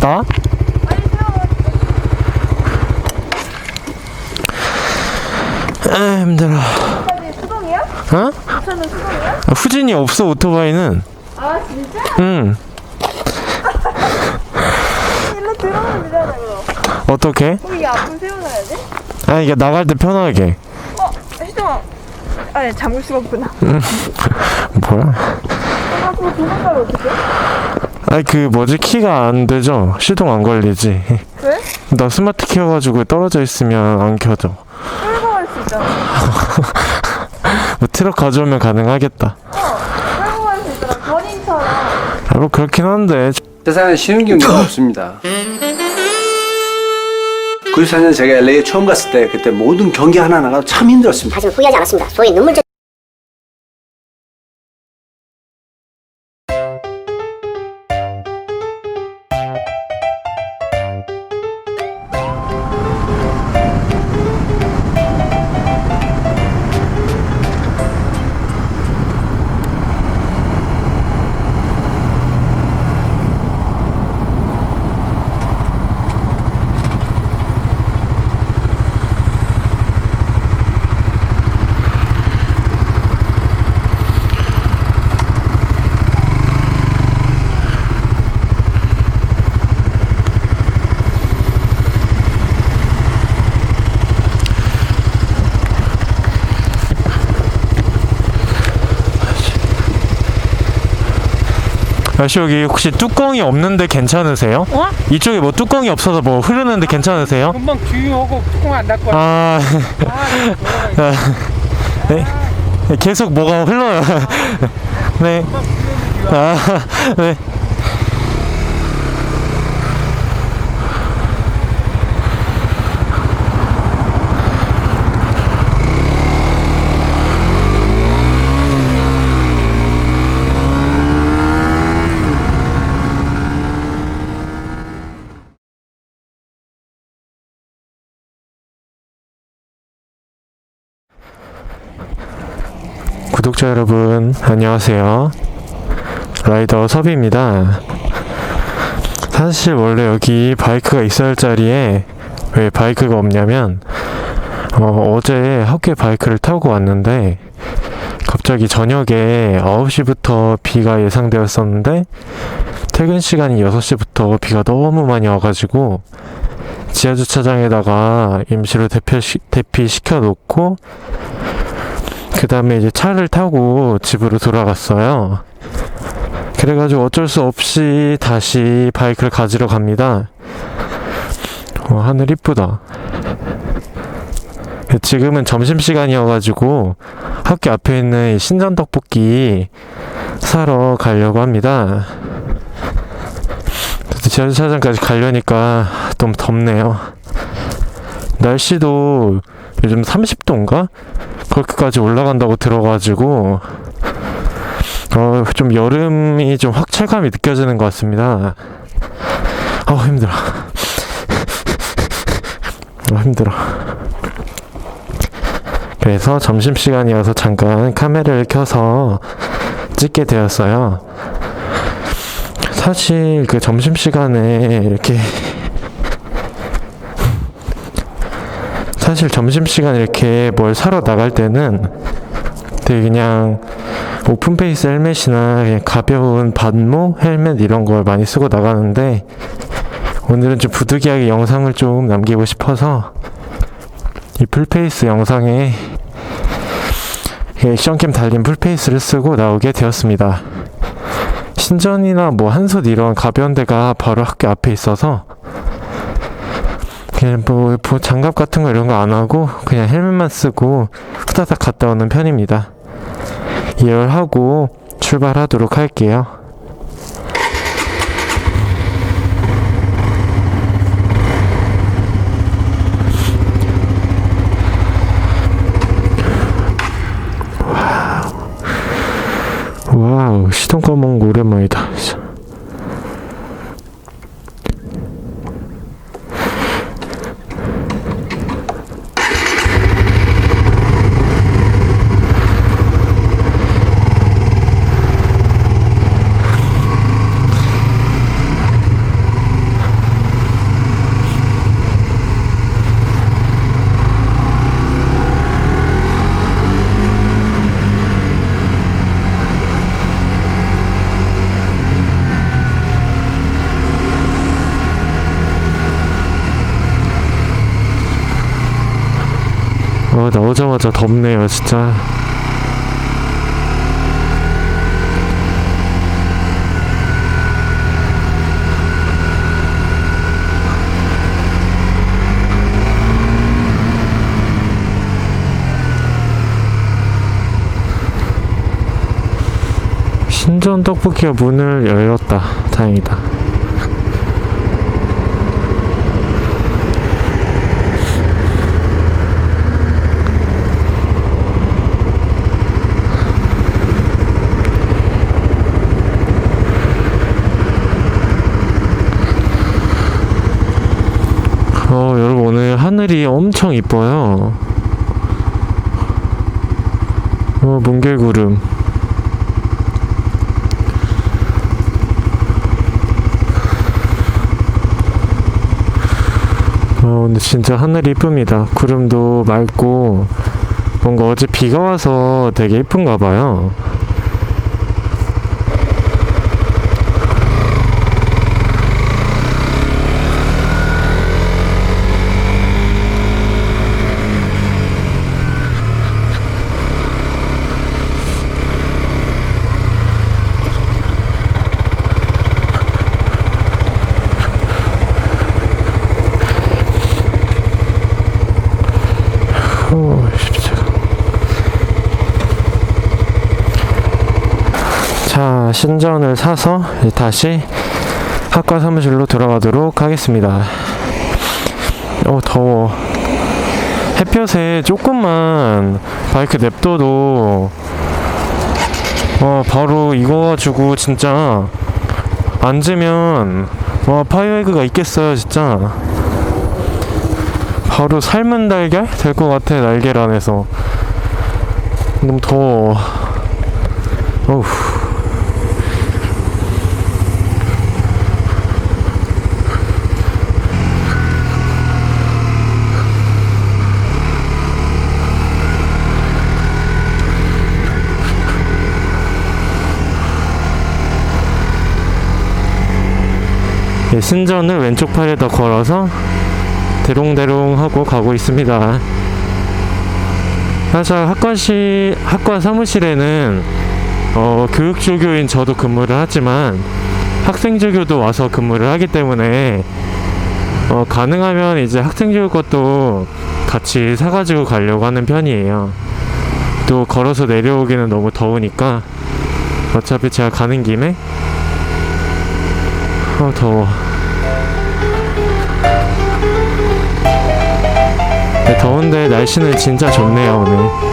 세워. 아 힘들어 수동이야? 어? 차는 수동이야? 아, 후진이 없어 오토바이는 아 진짜? 응 일로 들어오면 되잖아 이거. 어떻게? 그럼 이 앞을 세워놔야 돼? 아 이게 나갈 때 편하게 어? 시동아. 아니 잠글 수가 없구나. 뭐야? 앞으로 도망가면 어떡해? 아니 그 뭐지 키가 안 되죠 시동 안 걸리지 왜? 나 스마트 키여가지고 떨어져 있으면 안 켜져 끌고 갈 수 있잖아. 뭐 트럭 가져오면 가능하겠다 어. 끌고 갈 수 있잖아. 견인처럼. 아, 뭐 그렇긴 한데 세상에 쉬는 경우가 없습니다. 94년 제가 LA에 처음 갔을 때 그때 모든 경기 하나하나가 참 힘들었습니다. 하지만 후회하지 않았습니다. 소위 눈물 적 아씨 여기 혹시 뚜껑이 없는데 괜찮으세요? 어? 이쪽에 뭐 뚜껑이 없어서 뭐 흐르는데 괜찮으세요? 금방 주유하고 뚜껑 안 닫고 아 아, 네. 계속 뭐가 흘러요 네 아, 네. 구독자 여러분 안녕하세요. 라이더 섭입니다. 사실 원래 여기 바이크가 있어야 할 자리에 왜 바이크가 없냐면 어, 어제 학교에 바이크를 타고 왔는데 갑자기 저녁에 9시부터 비가 예상되었었는데 퇴근 시간이 6시부터 비가 너무 많이 와가지고 지하 주차장에다가 임시로 대피, 대피시켜 놓고 그 다음에 이제 차를 타고 집으로 돌아갔어요. 그래가지고 어쩔 수 없이 다시 바이크를 가지러 갑니다. 어, 하늘 이쁘다. 지금은 점심시간이어가지고 학교 앞에 있는 이 신전 떡볶이 사러 가려고 합니다. 지하주차장까지 가려니까 좀 덥네요. 날씨도 요즘 30도인가? 그렇게까지 올라간다고 들어가지고 어, 좀 여름이 좀 확철감이 느껴지는 것 같습니다. 어 힘들어. 어 힘들어. 그래서 점심 시간이어서 잠깐 카메라를 켜서 찍게 되었어요. 사실 그 점심 시간에 이렇게 사실 점심시간 이렇게 뭘 사러 나갈 때는 되게 그냥 오픈페이스 헬멧이나 그냥 가벼운 반모 헬멧 이런 걸 많이 쓰고 나가는데 오늘은 좀 부득이하게 영상을 좀 남기고 싶어서 이 풀페이스 영상에 액션캠 달린 풀페이스를 쓰고 나오게 되었습니다. 신전이나 뭐 한솥 이런 가벼운 데가 바로 학교 앞에 있어서 그냥 뭐, 뭐 장갑 같은 거 이런 거 안 하고 그냥 헬멧만 쓰고 후다닥 갔다 오는 편입니다. 예열하고 출발하도록 할게요. 와우, 시동 꺼먹은 거 오랜만이다. 어, 나오자마자 덥네요, 진짜. 신전 떡볶이가 문을 열었다. 다행이다. 어, 여러분 오늘 하늘이 엄청 이뻐요. 어, 뭉게구름. 어, 근데 진짜 하늘이 이쁩니다. 구름도 맑고, 뭔가 어제 비가 와서 되게 이쁜가 봐요. 신전을 사서 다시 학과 사무실로 들어가도록 하겠습니다. 어, 더워. 햇볕에 조금만 바이크 냅둬도 어, 바로 익어가지고 진짜 앉으면 와, 파이웨그가 있겠어요, 진짜. 바로 삶은 달걀 될 것 같아 날개를 안에서 너무 더워 어우 예, 신전을 왼쪽 팔에다 걸어서 대롱대롱 하고 가고 있습니다. 사실 학과시 학과 사무실에는 어, 교육조교인 저도 근무를 하지만 학생조교도 와서 근무를 하기 때문에 어, 가능하면 이제 학생조교 것도 같이 사가지고 가려고 하는 편이에요. 또 걸어서 내려오기는 너무 더우니까 어차피 제가 가는 김에 어 더워. 네, 더운데 날씨는 진짜 좋네요 오늘